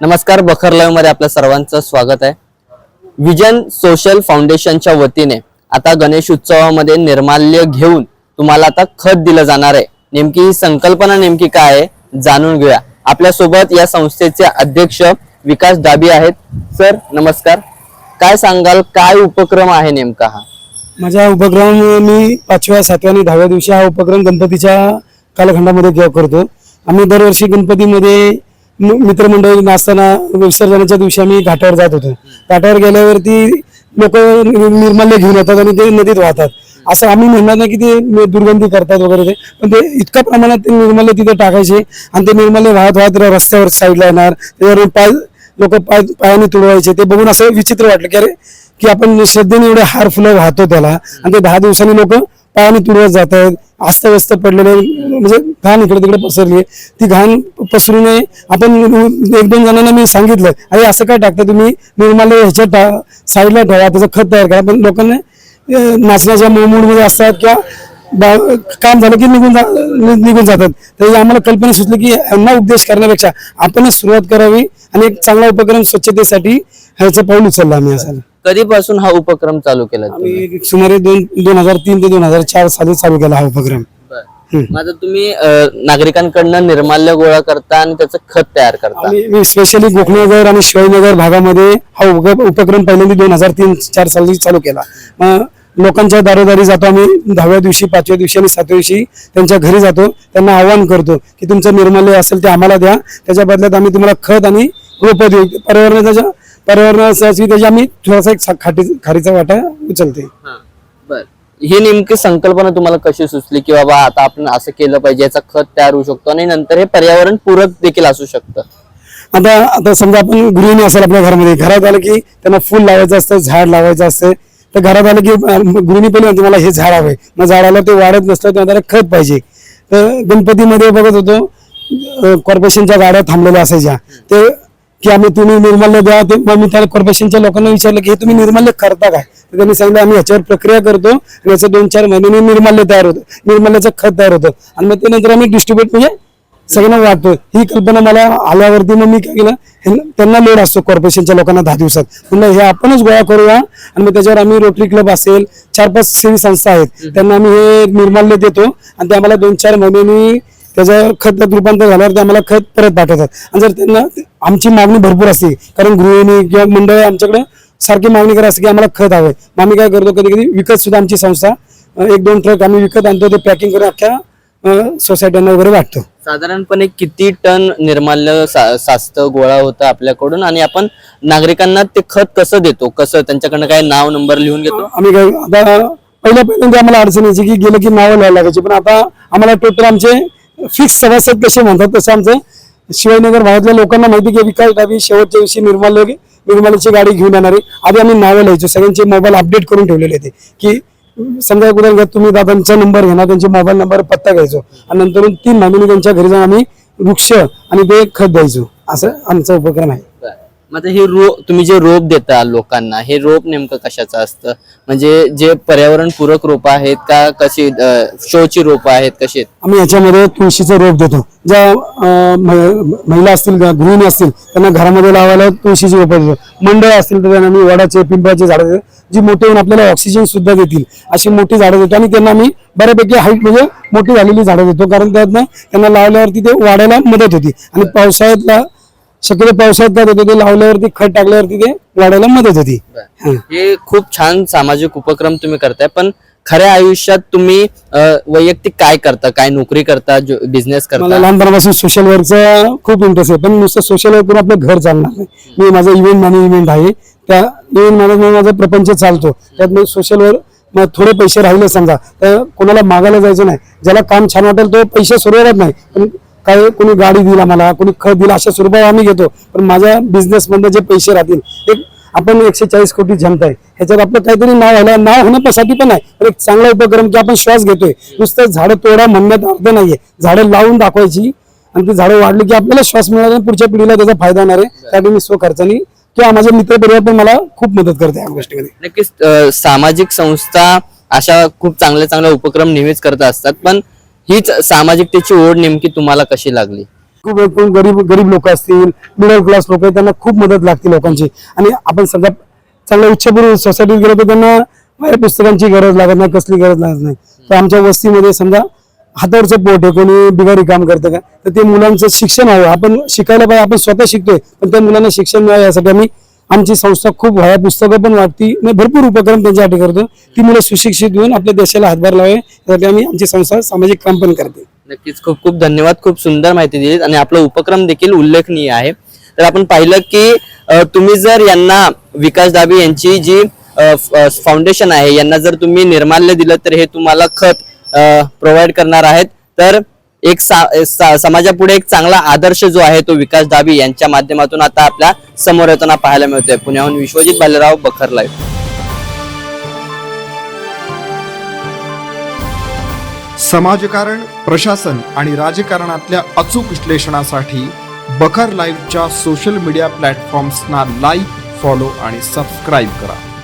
नमस्कार बखर लाईव्हमध्ये आपल्या सर्वांचं स्वागत आहे. विजन सोशल फाउंडेशनच्या वतीने आता गणेश उत्सवामध्ये निर्माल्य घेऊन तुम्हाला आता खत दिलं जाणार आहे. नेमकी ही संकल्पना नेमकी काय आहे जाणून घेऊया. आपल्यासोबत या संस्थेचे अध्यक्ष विकास डाबी आहेत. सर नमस्कार. काय सांगाल काय उपक्रम आहे नेमका हा? माझा उपक्रम मी पाचव्या सातव्या आणि दहाव्या दिवशी हा उपक्रम गणपतीच्या कालखंडामध्ये करतो. आम्ही दरवर्षी गणपतीमध्ये मित्रमंडळी नाचताना विसर्जनाच्या दिवशी आम्ही घाटावर जात होतो. घाटावर गेल्यावरती लोक निर्माल्य घेऊन येतात आणि ते नदीत वाहतात. असं आम्ही म्हणणार नाही की ते दुर्गंधी करतात वगैरे ते पण ते इतक्या प्रमाणात ते निर्माल्य तिथे टाकायचे आणि ते निर्माल्य वाहत वाहत रस्त्यावर साईडला येणार. त्याच्यावर पाय लोक पाय पायाने तुडवायचे. ते बघून असं विचित्र वाटलं की अरे की आपण श्रद्धेने एवढे हार फुलं वाहतो त्याला. आणि ते दहा दिवसांनी लोक पायाने तुडवत जात आहेत अस्तव्यस्त पडलेले म्हणजे घाण इकडे तिकडे पसरली ती घाण पसरू नये आपण एक दोन जणांना मी सांगितलं अरे असं काय टाकता तुम्ही? निर्माल्य ह्याच्यात टा- साईडला ठेवा त्याचं खत तयार करा. पण लोकांना नाचण्याच्या मूडमध्ये असतात किंवा बा- काम झालं की निघून जा- निघून जातात. तर आम्हाला कल्पना सुचली की यांना उपदेश करण्यापेक्षा आपणच सुरुवात करावी आणि एक चांगला उपक्रम स्वच्छतेसाठी ह्याचं पाऊल उचललं आम्ही असं. कधीपासून हा उपक्रम चालू केला तुम्ही? आम्ही सुमारे दोन दोन हजार तीन ते दोन हजार चार साली चालू केला हा उपक्रम. मग आता तुम्ही अं, नागरिकांकडनं निर्माल्य गोळा करता आणि त्याचं खत तयार करता. आम्ही स्पेशली गोखणनगर आणि शिवाजीनगर भागामध्ये हा उप- उपक्रम पहिल्यांदा दोन हजार तीन चार साली चालू केला. मग लोकांच्या दारोदारी जातो आम्ही दहाव्या दिवशी पाचव्या दिवशी आणि सातव्या दिवशी त्यांच्या घरी जातो. त्यांना आवाहन करतो की तुमचं निर्माल्य असेल ते आम्हाला द्या. त्याच्या बदल्यात आम्ही तुम्हाला खत आणि रोपं देऊ. पर्यावरणाच्या पर्यावरणासाठी त्याची आम्ही थोडासा एक खाटी खारीचा वाटा उचलते. बर. ही नेमकी संकल्पना तुम्हाला कशी सुचली की बाबा आता आपण असं केलं पाहिजे याचा खत तयार होऊ शकतो आणि नंतर हे पर्यावरण पूरक देखील असू शकतं? आता आता समजा आपण गृहिणी असेल आपल्या घरामध्ये घरात आलं की त्यांना फुल लावायचं असतं झाड लावायचं असतं तर घरात आलं की गृहिणी पहिली म्हणते मला हे झाड हवंय. मग झाडाला ते वाढत नसतं तेव्हा त्याला खत पाहिजे. तर गणपतीमध्ये बघत होतो कॉर्पोरेशनच्या गाड्या थांबलेल्या असायच्या. ते की आम्ही तुम्ही निर्माल्य द्या मग मी त्या कॉर्पोरेशनच्या लोकांना विचारलं की हे तुम्ही निर्माल्य करता काय? तर त्यांनी सांगितलं आम्ही ह्याच्यावर प्रक्रिया करतो आणि याचं दोन चार महिन्यांनी निर्माल्य तयार होतं. निर्माल्याचं खत तयार होतं. आणि मग ते नंतर आम्ही डिस्ट्रीब्युट म्हणजे सगळ्यांना वाटतो. ही कल्पना मला आल्यावरती मग मी काय केलं त्यांना लोड असतो कॉर्पोरेशनच्या लोकांना दहा दिवसात. म्हणलं हे आपणच गोळा करूया. आणि मग त्याच्यावर आम्ही रोटरी क्लब असेल चार पाच सेवी संस्था आहेत त्यांना आम्ही हे निर्माल्य देतो. आणि ते आम्हाला दोन चार महिन्यांनी त्याचं खत रूपांतर झाल्यावर ते आम्हाला खत परत पाठवतात. आणि जर त्यांना आमची मागणी भरपूर असते कारण गृहिणी किंवा मंडळ आमच्याकडे सारखी मागणी करत असते की आम्हाला खत हवंय. मग आम्ही काय करतो कधी कधी विकत सुद्धा आमची संस्था एक दोन ट्रक आम्ही विकत आणतो ते पॅकिंग करून अख्ख्या सोसायट्यांना वगैरे वाटतो. साधारणपणे किती टन निर्माल्य सा- साचतं गोळा होतं आपल्याकडून? आणि आपण नागरिकांना ते खत कसं देतो? कसं त्यांच्याकडनं काय नाव नंबर लिहून घेतो? आम्ही काय आता पहिल्या पहिल्यांदा आम्हाला अडचण यायची की गेलं की नावं लिहायला लागायची. पण आता आम्हाला टोटल आमचे फिक्स सभासद कसे म्हणतात तसं आमचं शिवाजीनगर भागातल्या लोकांना माहिती की विकास डाबी शेवटच्या दिवशी निर्माल्य निर्माल्याची गाडी घेऊन येणारी आधी आम्ही नावं लिहायचो. सगळ्यांचे मोबाईल अपडेट करून ठेवलेले होते की समजा उदाहरण घ्या तुम्ही दादांचा नंबर घेणार त्यांचे मोबाईल नंबर पत्ता घ्यायचो. आणि नंतर तीन महिन्यांनी त्यांच्या घरी जाऊन आम्ही वृक्ष आणि ते खत द्यायचो. असं आमचा उपक्रम आहे. मग हे रो तुम्ही जे रोप देता लोकांना हे रोप नेमकं कशाचं असतं? म्हणजे जे पर्यावरण पूरक रोप आहेत का कशी शोची रोप आहेत कशी आहेत? आम्ही याच्यामध्ये तुळशीचं रोप देतो. ज्या अं, मह- महिला असतील ग- गृहिणी असतील त्यांना घरामध्ये लावायला तुळशीची रोपं देतो. मंडळ असतील तर त्यांना आम्ही वडाचे पिंपळाचे झाडं देतो. जी मोठे होऊन आपल्याला ऑक्सिजन सुद्धा देतील. अशी मोठी झाडं देतो. आणि त्यांना आम्ही बऱ्यापैकी हाईट म्हणजे मोठी झालेली झाडं देतो. कारण त्यातनं त्यांना लावल्यावरती ते वाढायला मदत होती. आणि पावसाळ्यातला शक्यतो पावसाळ्यात काय होतं ते लावल्यावरती खत टाकल्यावरती ते वाढायला मदत होती. हं. खूप छान सामाजिक उपक्रम तुम्ही करताय पण खऱ्या आयुष्यात तुम्ही अं, वैयक्तिक काय करता? काय नोकरी करता? बिझनेस मला करता? लहानपणापासून सोशल वर्कचा खूप इंटरेस्ट आहे पण नुसतं सोशल वर्क करून आपलं घर चालणार नाही. मी माझं इव्हेंट मॅनेजमेंट आहे. त्या इव्हेंट मॅनेजमेंट माझा प्रपंच चालतो. त्यात मी सोशल वर्क मग थोडे पैसे राहिले समजा. तर कोणाला मागायला जायचं नाही. ज्याला काम छान वाटेल तो पैसे सोडवत नाही. पण काय कोणी गाडी दिला मला कोणी खत दिला अशा स्वरूपात आम्ही घेतो. पण माझ्या बिझनेसमधनं जे पैसे राहतील एक आपण एकशे चाळीस कोटी जनता आहे. ह्याच्यात आपलं काहीतरी नाव व्हायला नाव होण्यासाठी पण आहे. पण एक चांगला उपक्रम की आपण श्वास घेतोय. नुसतं झाडं तोडा म्हणण्यात अर्थ नाहीये. झाडं लावून दाखवायची आणि ती झाडं वाढली की आपल्याला श्वास मिळाला आणि पुढच्या पिढीला त्याचा फायदा होणार आहे. त्यासाठी मी स्वखर्चानी किंवा माझे मित्र परिवार पण मला खूप मदत करते या गोष्टीमध्ये. नक्कीच सामाजिक संस्था अशा खूप चांगल्या चांगल्या उपक्रम नेहमीच करत असतात. पण हीच सामाजिकतेची ओढ नेमकी तुम्हाला कशी लागली? खूप कोण गरीब गरीब लोक असतील मिडल क्लास लोक आहेत त्यांना खूप मदत लागते लोकांची. आणि आपण समजा चांगल्या उच्चपूर्व सोसायटीत गेलो तर त्यांना बाहेर पुस्तकांची गरज लागत नाही कसली गरज लागत नाही. तर आमच्या वस्तीमध्ये समजा हातावरचं पोट आहे कोणी बिगारी काम करतं का? तर ते मुलांचं शिक्षण हवं आपण शिकायला पाहिजे आपण स्वतः शिकतोय पण त्या मुलांना शिक्षण मिळावं यासाठी आम्ही आमची संस्था खूप वह्या पुस्तकं पण वाटती. भरपूर उपक्रम त्यांच्यासाठी करतो. ती मुलं सुशिक्षित होऊन आपल्या देशाला हातभार लावे यासाठी आम्ही आमची संस्था सामाजिक काम पण करते. नक्कीच. खूप खूप धन्यवाद. खूप सुंदर माहिती दिली आणि आपला उपक्रम देखील उल्लेखनीय आहे. तर आपण पाहिलं की तुम्ही जर यांना विकास दाबी यांची जी फाउंडेशन आहे यांना जर तुम्ही निर्माल्य दिलं तर हे तुम्हाला खत प्रोव्हाइड करणार आहेत. तर एक सा- सा- समाजापुढे एक चांगला आदर्श जो आहे तो विकास दाबी यांच्या माध्यमातून आता आपल्यासमोर येताना पाहायला मिळतोय. पुण्याहून विश्वजित भालेराव बखर लाईव्ह. समाजकारण प्रशासन आणि राजकारणातल्या अचूक विश्लेषणासाठी बखर लाईव्हच्या सोशल मीडिया प्लॅटफॉर्म्सना लाईक फॉलो आणि सबस्क्राईब करा.